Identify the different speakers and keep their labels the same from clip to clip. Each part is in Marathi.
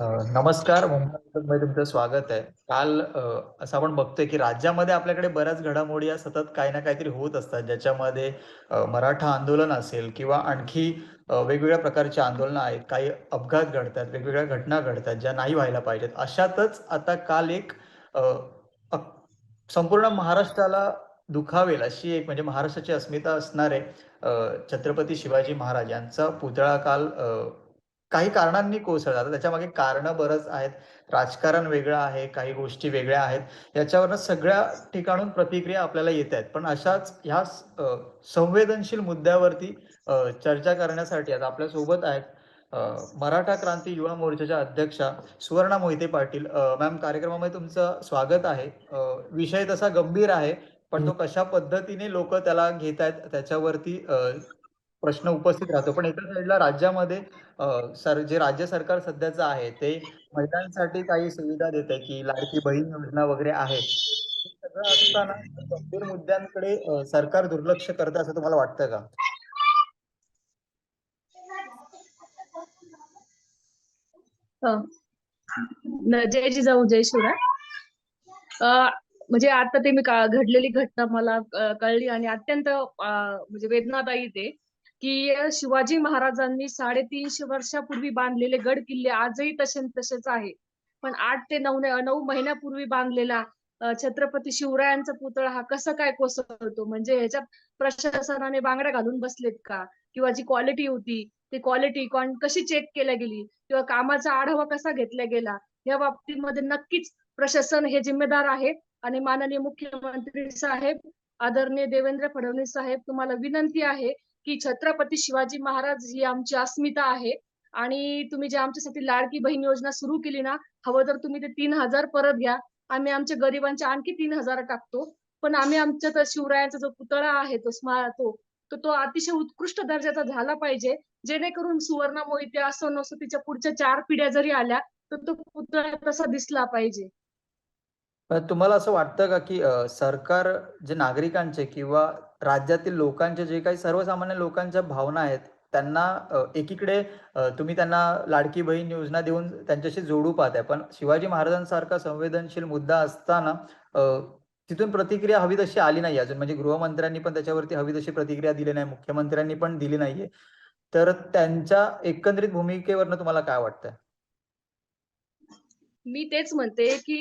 Speaker 1: नमस्कार. मुंबई तुमचं स्वागत आहे. काल असं आपण बघतोय की राज्यामध्ये आपल्याकडे बऱ्याच घडामोडी या सतत काही ना काहीतरी होत असतात. ज्याच्यामध्ये मराठा आंदोलन असेल किंवा आणखी वेगवेगळ्या प्रकारची आंदोलनं आहेत. काही अपघात घडतात वेगवेगळ्या घटना घडतात ज्या नाही व्हायला पाहिजेत. अशातच आता काल एक संपूर्ण महाराष्ट्राला दुखावेल अशी एक म्हणजे महाराष्ट्राची अस्मिता असणारे छत्रपती शिवाजी महाराज यांचा पुतळा काल काही कारणांनी कोसळला. आता त्याच्यामागे कारणं बरंच आहेत. राजकारण वेगळं आहे, काही गोष्टी वेगळ्या आहेत. याच्यावरनं सगळ्या ठिकाणून प्रतिक्रिया आपल्याला येतायत. पण अशाच ह्या संवेदनशील मुद्द्यावरती चर्चा करण्यासाठी आज आपल्यासोबत आहेत अ, मराठा क्रांती युवा मोर्चाच्या अध्यक्षा सुवर्णा मोहिते पाटील. मॅम कार्यक्रमामध्ये तुमचं स्वागत आहे. विषय तसा गंभीर आहे, पण तो कशा पद्धतीने लोकं त्याला घेतायत त्याच्यावरती अ, प्रश्न उपस्थित राहतो. पण एका साईडला राज्यामध्ये सर जे राज्य सरकार सध्याचं आहे ते महिलांसाठी काही सुविधा देतंय, की लाडकी बहीण योजना वगैरे आहे. सगळं असताना गंभीर मुद्द्यांकडे सरकार दुर्लक्ष करतं असं तुम्हाला वाटतं का?
Speaker 2: जय जिजाऊ जय शिवराय म्हणजे आता ते मी घडलेली घटना मला कळली आणि अत्यंत म्हणजे वेदनादायी ते की शिवाजी महाराजांनी साडेतीनशे वर्षापूर्वी बांधलेले गड किल्ले आजही तसे तसेच आहे. पण आठ ते नऊ नऊ महिन्यापूर्वी बांधलेला छत्रपती शिवरायांचा पुतळा हा कसा काय कोसळतो? म्हणजे ह्याच्या प्रशासनाने बांगड्या घालून बसलेत का? किंवा जी क्वालिटी होती ती क्वालिटी कशी चेक केल्या गेली? किंवा कामाचा आढावा कसा घेतला गेला? या बाबतीमध्ये नक्कीच प्रशासन हे जिम्मेदार आहे. आणि माननीय मुख्यमंत्री साहेब आदरणीय देवेंद्र फडणवीस साहेब तुम्हाला विनंती आहे की छत्रपती शिवाजी महाराज ही आमची अस्मिता आहे. आणि तुम्ही जे आमच्यासाठी लाडकी बहीण योजना सुरू केली ना हवं तर तुम्ही ते तीन हजार परत घ्या. आम्ही आमच्या गरिबांच्या आणखी तीन हजार टाकतो. पण आम्ही आमच्या तर शिवरायांचा जो पुतळा आहे तो स्मा तो तो तो अतिशय उत्कृष्ट दर्जाचा झाला पाहिजे. जेणेकरून सुवर्ण मोहिते असं नसतं तिच्या पुढच्या चार पिढ्या जरी आल्या तर तो पुतळा तसा दिसला पाहिजे.
Speaker 1: तुम्हाला असं वाटतं का, की सरकार जे नागरिकांचे किंवा राज्यातील लोकांचे जे काही सर्वसामान्य लोकांच्या भावना आहेत, त्यांना एकीकडे तुम्ही त्यांना लाडकी बहीण योजना देऊन त्यांच्याशी जोडू पाहताय. पण शिवाजी महाराजांसारखा संवेदनशील मुद्दा असताना तिथून प्रतिक्रिया हवी तशी आली नाही अजून. म्हणजे गृहमंत्र्यांनी पण त्याच्यावरती हवी तशी प्रतिक्रिया दिली नाही, मुख्यमंत्र्यांनी पण दिली नाहीये. तर त्यांच्या एकंदरीत भूमिकेवरनं तुम्हाला काय वाटतं
Speaker 2: मी तेच म्हणते की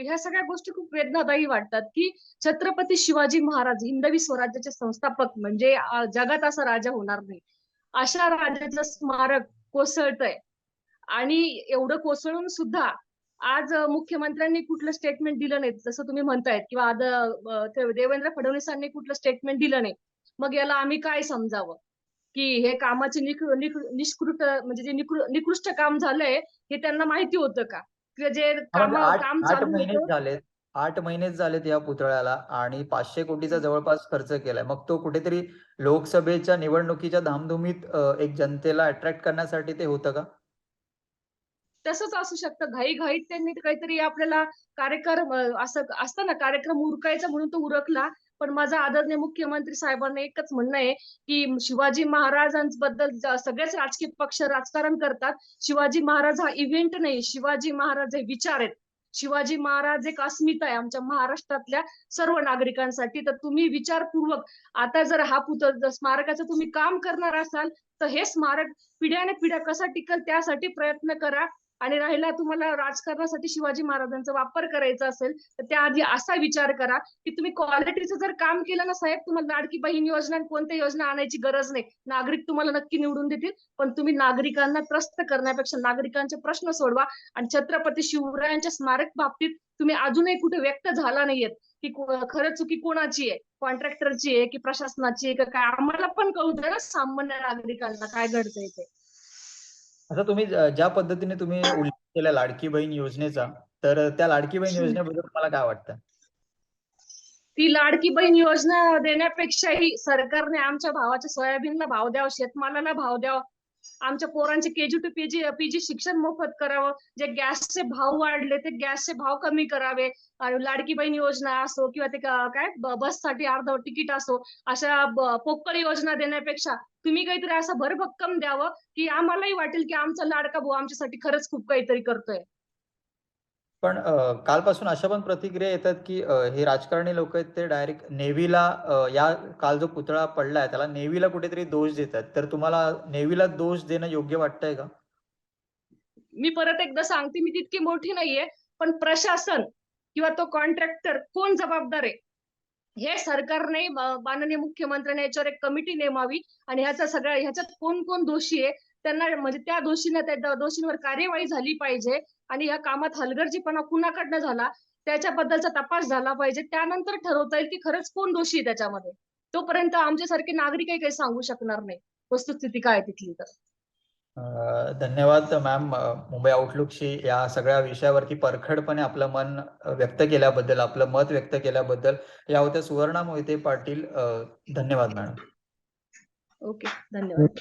Speaker 2: ह्या सगळ्या गोष्टी खूप वेदनादायी वाटतात की छत्रपती शिवाजी महाराज हिंदवी स्वराज्याचे संस्थापक म्हणजे जगात असा राजा होणार नाही. अशा राजाचं स्मारक कोसळतंय. आणि एवढं कोसळून सुद्धा आज मुख्यमंत्र्यांनी कुठलं स्टेटमेंट दिलं नाही जसं तुम्ही म्हणतायत किंवा आज देवेंद्र फडणवीसांनी कुठलं स्टेटमेंट दिलं नाही. मग याला आम्ही काय समजावं? की हे कामाचे निकृ निकृ निष्कृत म्हणजे जे निकृ निकृष्ट काम झालंय हे त्यांना माहिती होतं का? जे
Speaker 1: हां, म्हणजे
Speaker 2: काम
Speaker 1: 8
Speaker 2: काम
Speaker 1: 8
Speaker 2: चालू
Speaker 1: महिनेच
Speaker 2: होतं
Speaker 1: झालेत. 8 महिनेच झालेत या पुतळ्याला आणि 500 कोटीचा जवळपास खर्च केलाय. मग तो कुठेतरी लोकसभेच्या निवडणुकीच्या धामधुमीत अ, एक जनतेला अट्रॅक्ट करण्यासाठी ते होतं का?
Speaker 2: तसंच असू शकतं. घाई-घाईत त्यांनी काहीतरी आपल्याला कार्यक्रम अ, असं असतं ना कार्यक्रम उरकायचा म्हणून तो उरकला. पण माझं आदरणीय मुख्यमंत्री साहेबांना एकच म्हणणं आहे, की शिवाजी महाराजांबद्दल सगळेच राजकीय पक्ष राजकारण करतात. शिवाजी महाराज हा इव्हेंट नाही. शिवाजी महाराज हे विचार आहेत. शिवाजी महाराज एक अस्मिता आहे आमच्या महाराष्ट्रातल्या सर्व नागरिकांसाठी. तर तुम्ही विचारपूर्वक आता जर हा पुतळ स्मारकाचं तुम्ही काम करणार असाल, तर हे स्मारक पिढ्याने पिढ्या कसा टिकल त्यासाठी प्रयत्न करा. आणि राहिला तुम्हाला राजकारणासाठी शिवाजी महाराजांचा वापर करायचा असेल, तर त्याआधी असा विचार करा, की तुम्ही क्वालिटीचं जर काम केलं ना साहेब, तुम्हाला लाडकी बहीण योजना आणि कोणत्या योजना आणायची गरज नाही. नागरिक तुम्हाला नक्की निवडून देतील. पण तुम्ही नागरिकांना त्रस्त करण्यापेक्षा नागरिकांचे प्रश्न सोडवा आणि छत्रपती शिवरायांच्या स्मारक बाबतीत तुम्ही अजूनही कुठे व्यक्त झाला नाहीयेत, की खरं चुकी कोणाची आहे? कॉन्ट्रॅक्टरची आहे की प्रशासनाची आहे का काय? आम्हाला पण कळू द्या ना सामान्य नागरिकांना काय घडतंय ते.
Speaker 1: आता तुम्ही ज्या पद्धतीने तुम्ही उल्लेख केला लाडकी बहीण योजनेचा, तर त्या लाडकी बहीण. योजनेबद्दल तुम्हाला काय वाटतं?
Speaker 2: ती लाडकी बहीण योजना देण्यापेक्षाही सरकारने आमच्या भावाच्या सोयाबीनला भाव द्यावा, शेतमालाला भाव द्यावा. आमच्या पोरांचे केजी टू पीजी पीजी शिक्षण मोफत करावं. जे गॅसचे भाव वाढले ते गॅसचे भाव कमी करावे. आणि लाडकी बहीण योजना असो किंवा ते काय बससाठी अर्ध तिकीट असो, अशा पोकळ योजना देण्यापेक्षा तुम्ही काहीतरी असं भरभक्कम द्यावं की आम्हालाही वाटेल की आमचा लाडका भाऊ आमच्यासाठी खरंच खूप काहीतरी करतोय
Speaker 1: पण कालपासून अशा पण प्रतिक्रिया येतात की हे राजकारणी लोक आहेत ते डायरेक्ट नेव्हीला या काल जो पुतळा पडलाय त्याला नेव्हीला कुठेतरी दोष देतात. तर तुम्हाला नेव्हीला दोष देणं योग्य वाटतंय का?
Speaker 2: मी परत एकदा सांगते मी तितकी मोठी नाहीये पण प्रशासन किंवा तो कॉन्ट्रॅक्टर कोण जबाबदार आहे? हे सरकारने माननीय मुख्यमंत्र्यांनी याच्यावर एक कमिटी नेमावी आणि ह्याचा सगळ्या ह्याच्यात कोण कोण दोषी आहे? त्यांना म्हणजे त्या दोषींना त्या दोषींवर कार्यवाही झाली पाहिजे आणि या कामात हलगर्जीपणा कुणाकडनं झाला? त्याच्याबद्दलचा तपास झाला पाहिजे. त्यानंतर ठरवता येईल की खरंच कोण दोषी आहे त्याच्यामध्ये? तोपर्यंत आमच्यासारखे नागरिकही काही सांगू शकणार नाही. वस्तुस्थिती काय तिथली तर?
Speaker 1: धन्यवाद मॅम. मुंबई आउटलुकशी या सगळ्या विषयावरती परखडपणे आपलं मन व्यक्त केल्याबद्दल आपलं मत व्यक्त केल्याबद्दल या होत्या सुवर्णा मोहिते पाटील. धन्यवाद मॅडम.
Speaker 2: ओके धन्यवाद.